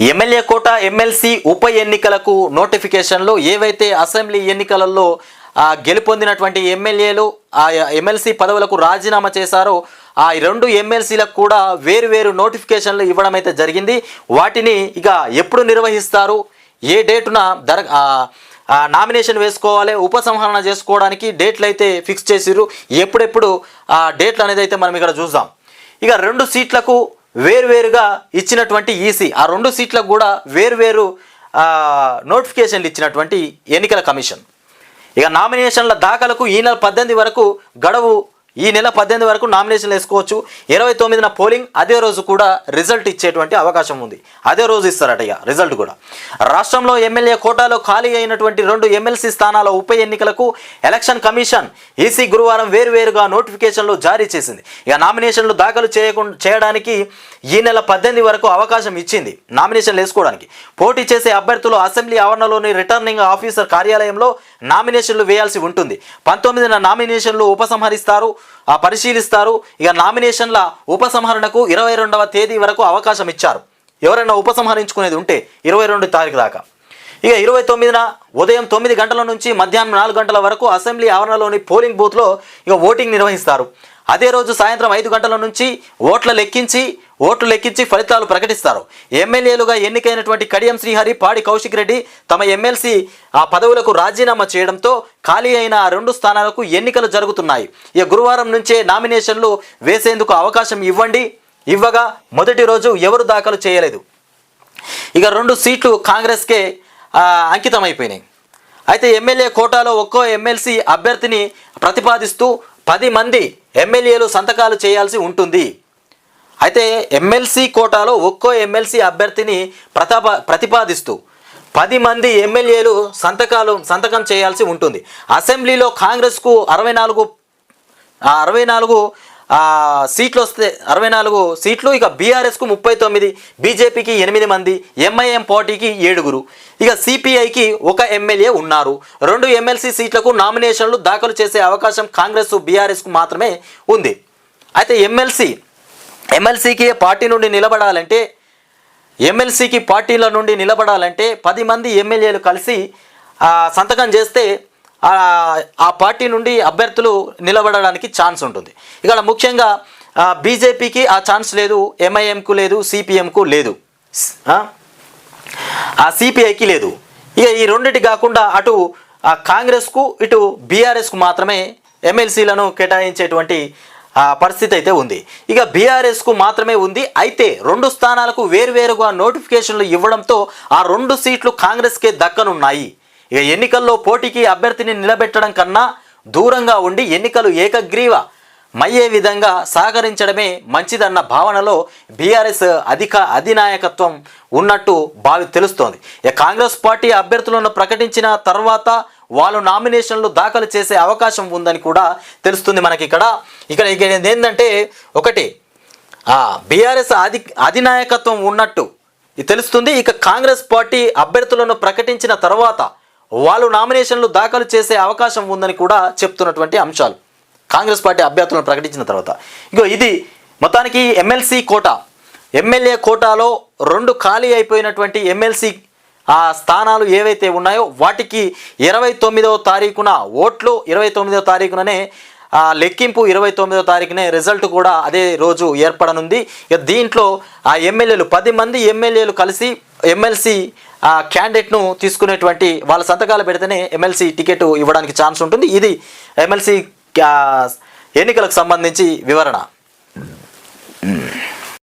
MLA కోట MLC ఉప ఎన్నికలకు నోటిఫికేషన్లు ఏవైతే అసెంబ్లీ ఎన్నికలలో గెలుపొందినటువంటి ఎమ్మెల్యేలు ఆ ఎమ్మెల్సీ పదవులకు రాజీనామా చేశారో ఆ రెండు ఎమ్మెల్సీలకు కూడా వేరు వేరు నోటిఫికేషన్లు ఇవ్వడం అయితే జరిగింది. వాటిని ఇక ఎప్పుడు నిర్వహిస్తారు? ఏ డేటున దర నామినేషన్ వేసుకోవాలి? ఉపసంహరణ చేసుకోవడానికి డేట్లు అయితే ఫిక్స్ చేసిర్రు. ఎప్పుడెప్పుడు ఆ డేట్లు అనేది అయితే మనం ఇక్కడ చూద్దాం. ఇక రెండు సీట్లకు వేరువేరుగా ఇచ్చినటువంటి ఈసీ ఆ రెండు సీట్లకు కూడా వేరువేరు నోటిఫికేషన్లు ఇచ్చినటువంటి ఎన్నికల కమిషన్. ఇక నామినేషన్ల దాఖలకు ఈ నెల పద్దెనిమిది వరకు గడువు ఈ నెల పద్దెనిమిది వరకు నామినేషన్లు వేసుకోవచ్చు. ఇరవై తొమ్మిదిన పోలింగ్ అదే రోజు కూడా రిజల్ట్ ఇచ్చేటువంటి అవకాశం ఉంది. అదే రోజు ఇస్తారట ఇక రిజల్ట్ కూడా. రాష్ట్రంలో ఎమ్మెల్యే కోటాలో ఖాళీ అయినటువంటి రెండు ఎమ్మెల్సీ స్థానాల ఉప ఎన్నికలకు ఎలక్షన్ కమిషన్ ఈసీ గురువారం వేరువేరుగా నోటిఫికేషన్లు జారీ చేసింది. ఇక నామినేషన్లు దాఖలు చేయకుండా చేయడానికి ఈ నెల పద్దెనిమిది వరకు అవకాశం ఇచ్చింది నామినేషన్లు వేసుకోవడానికి. పోటీ చేసే అభ్యర్థులు అసెంబ్లీ ఆవరణలోని రిటర్నింగ్ ఆఫీసర్ కార్యాలయంలో నామినేషన్లు వేయాల్సి ఉంటుంది. పంతొమ్మిదిన నామినేషన్లు ఉపసంహరిస్తారు ఆ పరిశీలిస్తారు. ఇక నామినేషన్ల ఉపసంహరణకు ఇరవై రెండవ తేదీ వరకు అవకాశం ఇచ్చారు. ఎవరైనా ఉపసంహరించుకునేది ఉంటే ఇరవై రెండు తారీఖు దాకా. ఇక ఇరవై తొమ్మిదిన ఉదయం తొమ్మిది గంటల నుంచి మధ్యాహ్నం నాలుగు గంటల వరకు అసెంబ్లీ ఆవరణలోని పోలింగ్ బూత్లో ఇక ఓటింగ్ నిర్వహిస్తారు. అదే రోజు సాయంత్రం ఐదు గంటల నుంచి ఓట్ల లెక్కించి ఓట్లు లెక్కించి ఫలితాలు ప్రకటిస్తారు. ఎమ్మెల్యేలుగా ఎన్నికైనటువంటి కడియం శ్రీహరి పాడి కౌశిక్ రెడ్డి తమ ఎమ్మెల్సీ ఆ పదవులకు రాజీనామా చేయడంతో ఖాళీ అయిన ఆ రెండు స్థానాలకు ఎన్నికలు జరుగుతున్నాయి. ఇక గురువారం నుంచే నామినేషన్లు వేసేందుకు అవకాశం ఇవ్వండి. ఇవ్వగా మొదటి రోజు ఎవరు దాఖలు చేయలేదు. ఇక రెండు సీట్లు కాంగ్రెస్కే అంకితమైపోయినాయి. అయితే ఎమ్మెల్యే కోటాలో ఒక్కో ఎమ్మెల్సీ అభ్యర్థిని ప్రతిపాదిస్తూ పది మంది ఎమ్మెల్యేలు సంతకాలు చేయాల్సి ఉంటుంది. అయితే ఎమ్మెల్సీ కోటాలో ఒక్కో ఎమ్మెల్సీ అభ్యర్థిని ప్రతాప ప్రతిపాదిస్తూ పది మంది ఎమ్మెల్యేలు సంతకాలు సంతకం చేయాల్సి ఉంటుంది. అసెంబ్లీలో కాంగ్రెస్కు అరవై నాలుగు అరవై నాలుగు సీట్లు వస్తే అరవై నాలుగు సీట్లు ఇక బీఆర్ఎస్కు ముప్పై తొమ్మిది బీజేపీకి ఎనిమిది మంది ఎంఐఎం పార్టీకి ఏడుగురు. ఇక సిపిఐకి ఒక ఎమ్మెల్యే ఉన్నారు. రెండు ఎమ్మెల్సీ సీట్లకు నామినేషన్లు దాఖలు చేసే అవకాశం కాంగ్రెస్ బీఆర్ఎస్కు మాత్రమే ఉంది. అయితే ఎమ్మెల్సీ ఎమ్మెల్సీకి పార్టీ నుండి నిలబడాలంటే ఎమ్మెల్సీకి పార్టీల నుండి నిలబడాలంటే పది మంది ఎమ్మెల్యేలు కలిసి సంతకం చేస్తే ఆ, పార్టీ నుండి అభ్యర్థులు నిలబడడానికి ఛాన్స్ ఉంటుంది. ఇక్కడ ముఖ్యంగా బీజేపీకి ఆ ఛాన్స్ లేదు ఎంఐఎంకు లేదు సిపిఎంకు లేదు. ఆ? సిపిఐకి లేదు. ఇక ఈ రెండిటి కాకుండా అటు కాంగ్రెస్కు ఇటు బీఆర్ఎస్కు మాత్రమే ఎమ్మెల్సీలను కేటాయించేటువంటి పరిస్థితి అయితే ఉంది. ఇక బీఆర్ఎస్కు మాత్రమే ఉంది. అయితే రెండు స్థానాలకు వేరువేరుగా నోటిఫికేషన్లు ఇవ్వడంతో ఆ రెండు సీట్లు కాంగ్రెస్కే దక్కనున్నాయి. ఇక ఎన్నికల్లో పోటీకి అభ్యర్థిని నిలబెట్టడం కన్నా దూరంగా ఉండి ఎన్నికలు ఏకగ్రీవ మయ్యే విధంగా సహకరించడమే మంచిదన్న భావనలో బీఆర్ఎస్ అధిక అధినాయకత్వం ఉన్నట్టు భావి తెలుస్తోంది. ఇక కాంగ్రెస్ పార్టీ అభ్యర్థులను ప్రకటించిన తర్వాత వాళ్ళు నామినేషన్లు దాఖలు చేసే అవకాశం ఉందని కూడా తెలుస్తుంది మనకి ఇక్కడ. ఇక్కడ ఏంటంటే ఒకటి బీఆర్ఎస్ అధి అధినాయకత్వం ఉన్నట్టు తెలుస్తుంది. ఇక కాంగ్రెస్ పార్టీ అభ్యర్థులను ప్రకటించిన తర్వాత వాళ్ళు నామినేషన్లు దాఖలు చేసే అవకాశం ఉందని కూడా చెప్తున్నటువంటి అంశాలు. కాంగ్రెస్ పార్టీ అభ్యర్థులను ప్రకటించిన తర్వాత. ఇగో ఇది మొత్తానికి ఎమ్మెల్సీ కోటా. ఎమ్మెల్యే కోటాలో రెండు ఖాళీ అయిపోయినటువంటి ఎమ్మెల్సీ ఆ స్థానాలు ఏవైతే ఉన్నాయో వాటికి ఇరవై తొమ్మిదవ తారీఖున ఓట్లు ఇరవై తొమ్మిదవ తారీఖుననే ఆ లెక్కింపు ఇరవై తొమ్మిదవ తారీఖునే రిజల్ట్ కూడా అదే రోజు ఏర్పడనుంది. ఇక దీంట్లో ఆ ఎమ్మెల్యేలు పది మంది ఎమ్మెల్యేలు కలిసి ఎమ్మెల్సీ ఆ క్యాండిడేట్ను తీసుకునేటువంటి వాళ్ళ సంతకాలు పెడితేనే ఎమ్మెల్సీ టికెట్ ఇవ్వడానికి ఛాన్స్ ఉంటుంది. ఇది ఎమ్మెల్సీ ఎన్నికలకు సంబంధించి వివరణ.